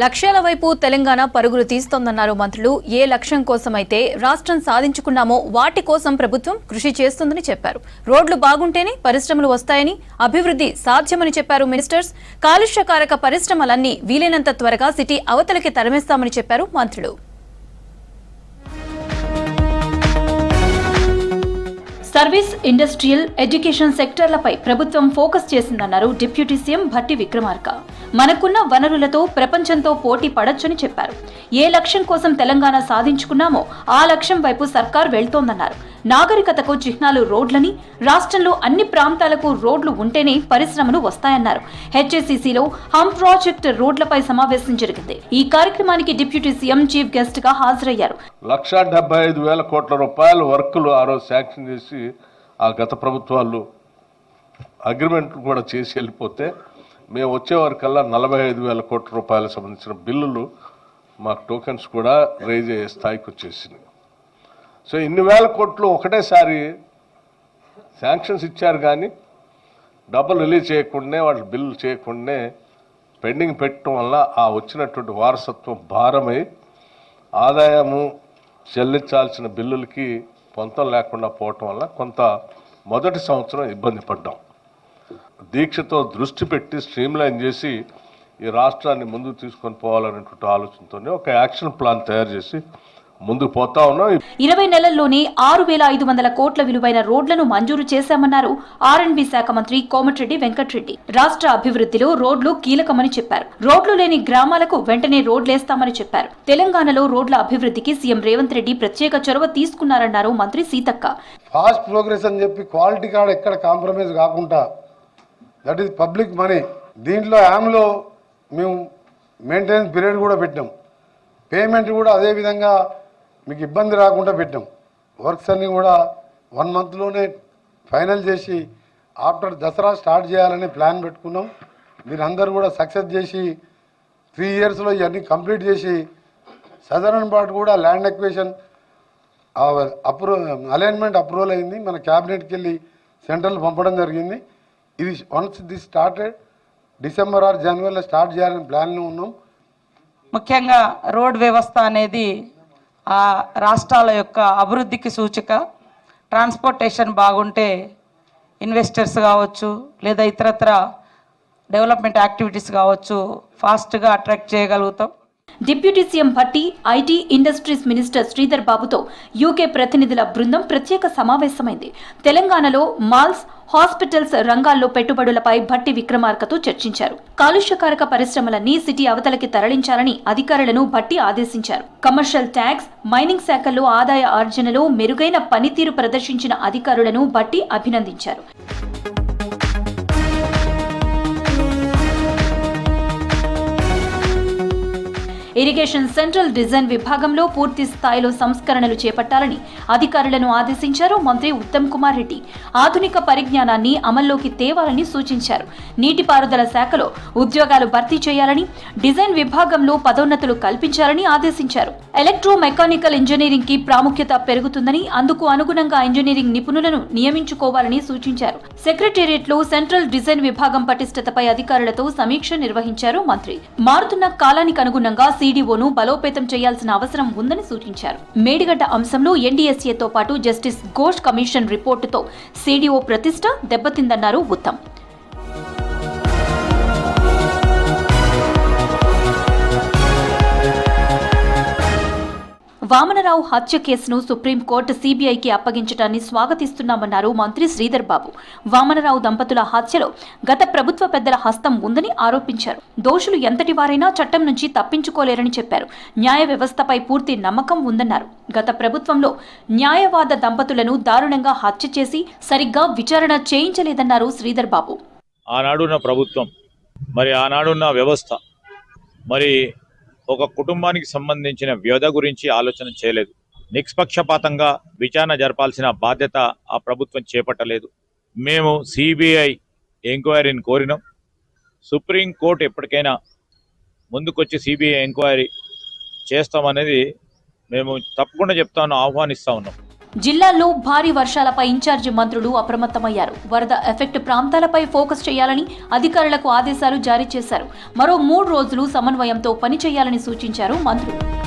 లక్ష్యాల వైపు తెలంగాణ పరుగులు తీస్తోందన్నారు మంత్రులు. ఏ లక్ష్యం కోసమైతే రాష్ట్రం సాధించుకున్నామో వాటి కోసం ప్రభుత్వం కృషి చేస్తుందని చెప్పారు. రోడ్లు బాగుంటేనే పరిశ్రమలు వస్తాయని అభివృద్ధి సాధ్యమని చెప్పారు మినిస్టర్స్. కాలుష్యకారక పరిశ్రమలన్నీ వీలైనంత త్వరగా సిటీ అవతలికి తరమేస్తామని చెప్పారు మంత్రులు. సర్వీస్ ఇండస్ట్రియల్ ఎడ్యుకేషన్ సెక్టర్లపై ప్రభుత్వం ఫోకస్ చేసిందన్నారు డిప్యూటీ సీఎం భట్టి విక్రమార్క. మనకున్న వనరులతో ప్రపంచంతో పోటీ పడొచ్చని చెప్పారు. ఏ లక్ష్యం కోసం తెలంగాణ సాధించుకున్నామో ఆ లక్ష్యం వైపు సర్కార్ వెళ్తోందన్నారు. నాగరికతకు చిహ్నాలు రోడ్లని రాష్ట్రంలో అన్ని ప్రాంతాలకు రోడ్లు ఉంటేనే పరిశ్రమలు వస్తాయన్నారు. హెచ్ఎస్సిసిలో హమ్ ప్రాజెక్ట్ రోడ్లపై సమావేశం జరిగింది. ఈ కార్యక్రమానికి డిప్యూటీ సీఎం చీఫ్ గెస్ట్గా హాజరయ్యారు. లక్ష డెబ్బై ఐదు వేల కోట్ల రూపాయల వర్కులు ఆ రోజు శాంక్షన్ చేసి ఆ గత ప్రభుత్వాలు అగ్రిమెంట్ కూడా చేసి వెళ్ళిపోతే మేము వచ్చే వరకల్లా నలభై ఐదు వేల కోట్ల రూపాయలకు సంబంధించిన బిల్లులు మాకు టోకెన్స్ కూడా రైజ్ అయ్యే స్థాయికి వచ్చేసినాయి. సో ఇన్ని వేల కోట్లు ఒకటేసారి శాంక్షన్స్ ఇచ్చారు కానీ డబ్బులు రిలీజ్ చేయకుండానే వాళ్ళు బిల్లు చేయకుండానే పెండింగ్ పెట్టడం వల్ల ఆ వచ్చినటువంటి వారసత్వం భారమై ఆదాయము చెల్లించాల్సిన బిల్లులకి పొంతం లేకుండా పోవటం వల్ల కొంత మొదటి సంవత్సరం ఇబ్బంది పడ్డాం. దీక్షతో దృష్టి పెట్టి స్ట్రీమ్లైన్ చేసి ఈ రాష్ట్రాన్ని ముందుకు తీసుకొని పోవాలనేటువంటి ఆలోచనతోనే ఒక యాక్షన్ ప్లాన్ తయారు చేసి ముందుకు పోతా ఉన్నాం. ఇరవై నెలల్లోనే ఆరు వేల ఐదు వందల కోట్ల విలువైన రోడ్లను మంజూరు చేశామన్నారు ఆర్ఎండ్బి శాఖ మంత్రి కోమటిరెడ్డి వెంకటరెడ్డి. రాష్ట్ర అభివృద్ధిలో రోడ్లు కీలకమని చెప్పారు. రోడ్లు లేని గ్రామాలకు వెంటనే రోడ్లేస్తామని చెప్పారు. తెలంగాణలో రోడ్ల అభివృద్ధికి సీఎం రేవంత్ రెడ్డి ప్రత్యేక చొరవ తీసుకున్నారన్నారు మంత్రి సీతక్క. ఫాస్ట్ ప్రోగ్రెస్ అని చెప్పి క్వాలిటీ కాడ ఎక్కడ కాంప్రమైజ్ కాకుండా దట్ ఈస్ పబ్లిక్ మనీ. దీంట్లో యామ్లో మేము మెయింటెనెన్స్ పీరియడ్ కూడా పెట్టాం పేమెంట్ కూడా అదే విధంగా మీకు ఇబ్బంది రాకుండా పెట్టాం. వర్క్స్ అన్నీ కూడా వన్ మంత్లోనే ఫైనల్ చేసి ఆఫ్టర్ దసరా స్టార్ట్ చేయాలని ప్లాన్ పెట్టుకున్నాం. మీరందరూ కూడా సక్సెస్ చేసి త్రీ ఇయర్స్లో ఇవన్నీ కంప్లీట్ చేసి సదరన్ పార్ట్ కూడా ల్యాండ్ ఎక్వేషన్ అప్రూ అలైన్మెంట్ అప్రూవల్ అయింది. మన క్యాబినెట్కి వెళ్ళి సెంట్రల్ పంపడం జరిగింది. ఇది once this started December or జనవరిలో స్టార్ట్ చేయాలని ప్లాన్లో ఉన్నాం. ముఖ్యంగా రోడ్ వ్యవస్థ అనేది ఆ రాష్ట్రాల యొక్క అభివృద్ధికి సూచిక. ట్రాన్స్పోర్టేషన్ బాగుంటే ఇన్వెస్టర్స్ కావచ్చు లేదా ఇతరత్ర డెవలప్మెంట్ యాక్టివిటీస్ కావచ్చు ఫాస్ట్గా అట్రాక్ట్ చేయగలుగుతాం. Deputy CM Bhatti IT industries minister Sridhar బాబుతో యూకే ప్రతినిధుల బృందం ప్రత్యేక సమావేశమైంది. తెలంగాణలో మాల్స్ హాస్పిటల్స్ రంగాల్లో పెట్టుబడులపై భట్టి విక్రమార్కతో చర్చించారు. కాలుష్యకారక పరిశ్రమలన్నీ సిటీ అవతలకి తరలించాలని అధికారులను భట్టి ఆదేశించారు. కమర్షియల్ ట్యాక్స్ మైనింగ్ శాఖల్లో ఆదాయ ఆర్జనలో మెరుగైన పనితీరు ప్రదర్శించిన అధికారులను భట్టి అభినందించారు. ఇరిగేషన్ సెంట్రల్ డిజైన్ విభాగంలో పూర్తి స్థాయిలో సంస్కరణలు చేపట్టాలని అధికారులను ఆదేశించారు మంత్రి ఉత్తమ్ కుమార్ రెడ్డి. ఆధునిక పరిజ్ఞానాన్ని అమల్లోకి తేవాలని సూచించారు. నీటిపారుదల శాఖలో ఉద్యోగాలు భర్తీ చేయాలని డిజైన్ విభాగంలో పదోన్నతులు కల్పించాలని ఆదేశించారు. ఎలక్ట్రో మెకానికల్ ఇంజనీరింగ్కి ప్రాముఖ్యత పెరుగుతుందని అందుకు అనుగుణంగా ఇంజనీరింగ్ నిపుణులను నియమించుకోవాలని సూచించారు. సెక్రటేరియట్లో సెంట్రల్ డిజైన్ విభాగం పటిష్టతపై అధికారులతో సమీక్ష నిర్వహించారు మంత్రి. మారుతున్న కాలానికి అనుగుణంగా సి సీడీఓను బలోపేతం చేయాల్సిన అవసరం ఉందని సూచించారు. మేడిగడ్డ అంశంలో ఎన్డీఎస్ఏతో పాటు జస్టిస్ ఘోష్ కమిషన్ రిపోర్టుతో సీడీఓ ప్రతిష్ట దెబ్బతిందన్నారు ఉత్తమ్. వామనరావు హత్య కేసును సుప్రీంకోర్టు సీబీఐకి అప్పగించడాన్ని స్వాగతిస్తున్నామన్నారు మంత్రి శ్రీధర్ బాబు. వామనరావు దంపతుల హత్యలో గత ప్రభుత్వ పెద్దల హస్తం ఉందని ఆరోపించారు. దోషులు ఎంతటి వారైనా చట్టం నుంచి తప్పించుకోలేరని చెప్పారు. న్యాయ వ్యవస్థపై పూర్తి నమ్మకం ఉందన్నారు. గత ప్రభుత్వంలో న్యాయవాద దంపతులను దారుణంగా హత్య చేసి సరిగ్గా విచారణ చేయించలేదన్నారు శ్రీధర్ బాబు. ఆనాడున్న ప్రభుత్వం మరి ఆనాడున్న వ్యవస్థ మరి ఒక కుటుంబానికి సంబంధించిన వ్యధ గురించి ఆలోచన చేయలేదు. నిష్పక్షపాతంగా విచారణ జరపాల్సిన బాధ్యత ఆ ప్రభుత్వం చేపట్టలేదు. మేము సిబిఐ ఎంక్వైరీని కోరినాం. సుప్రీంకోర్టు ఎప్పటికైనా ముందుకొచ్చి సిబిఐ ఎంక్వైరీ చేస్తామనేది మేము తప్పకుండా చెప్తాను ఆహ్వానిస్తూ ఆహ్వానిస్తా ఉన్నాం. జిల్లాల్లో భారీ వర్షాలపై ఇన్ఛార్జి మంత్రులు అప్రమత్తమయ్యారు. వరద ఎఫెక్ట్ ప్రాంతాలపై ఫోకస్ చేయాలని అధికారులకు ఆదేశాలు జారీ చేశారు. మరో మూడు రోజులు సమన్వయంతో పనిచేయాలని సూచించారు మంత్రులు.